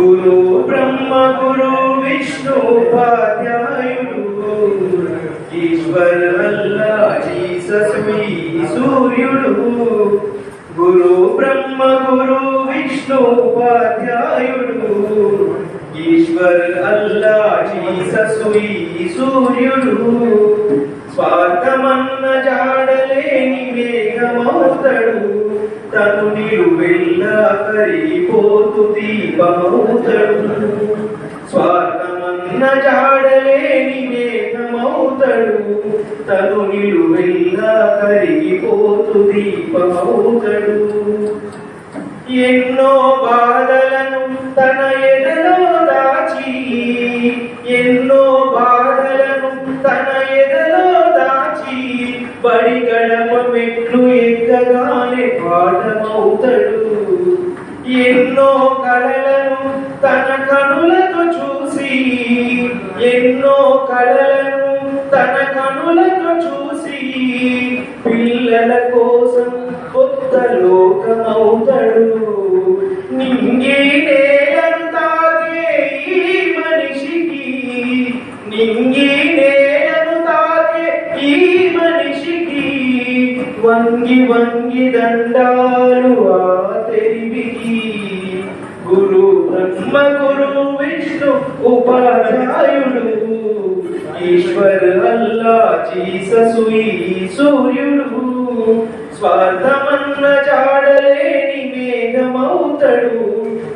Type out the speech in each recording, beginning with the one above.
గురు బ్రహ్మ గురు విష్ణు ఉపాధ్యాయుడు. ఈశ్వర్ అల్లా జీసస్ సూర్యుడు. గురు బ్రహ్మ గురు విష్ణు ఉపాధ్యాయుడు. ఈశ్వర్ అల్లా జీసస్ సూర్యుడు. స్వార్థమన్న జాడలేని మేఘమవుతడు తను నీరు నిలువెల్ల కరిగిపోతు దీపమవుతడు స్వార్థమన్న జాడలేని మేఘమవుతడు తను నీరు నిలువెల్ల కరిగిపోతు దీపమవుతడు ఎన్నో బాధలను తన ఎడలో దాచి ఎన్నో బాధలను తన బడి గడప మెట్లు ఎక్కగానే పాఠమవుతాడు ఎన్నో కళలను తన కనులతో చూసి ఎన్నో కళలను తన కనులతో చూసి పిల్లల కోసం కొత్త లోకమవుతాడు. నింగే నేలను ఈ మనిషికి నింగే వంగి వంగి దండాలు ఆ గురు బ్రహ్మ గురు విష్ణు ఉపాధ్యాయుడు. ఈశ్వర్ అల్లా జీససు సూర్యుడు. స్వార్థమన్న జాడలేని మేఘమవుతాడు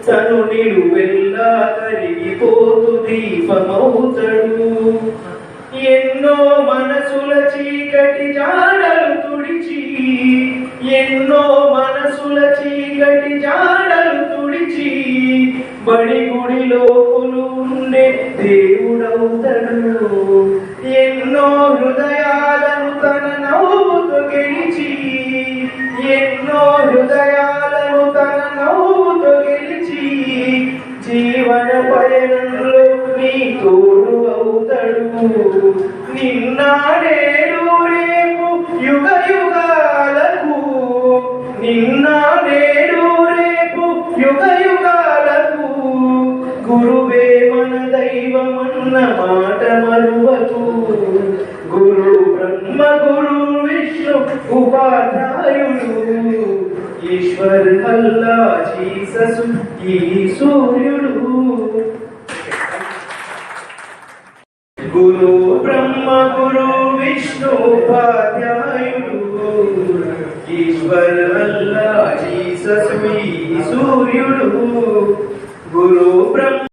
తను నిలువెల్లా కరిగిపోతు దీపమవుతాడు ఎన్నో మనసుల చీకటి జాడలు తుడిచి బడి గుడి లోపులు ఉండే దేవుడవుతడు. ఎన్నో హృదయాలను తన నవ్వుతో గెలిచి ఎన్నో హృదయాలను తన నవ్వుతో గెలిచి జీవన పయనంలో నీ తోడు అవుతాడు. నిన్నాడేడు దైవమన్న మాట మరువకు గురు బ్రహ్మ గురు విష్ణు ఉపాధ్యాయుడు ఈశ్వర్ అల్లా జీససు ఈ సూర్యుడు గురు బ్రహ్మ గురు విష్ణు ఉపాధ్యాయుడు ఈశ్వర్ అల్లా జీససు ఈ సూర్యుడు గురు బ్రహ్మ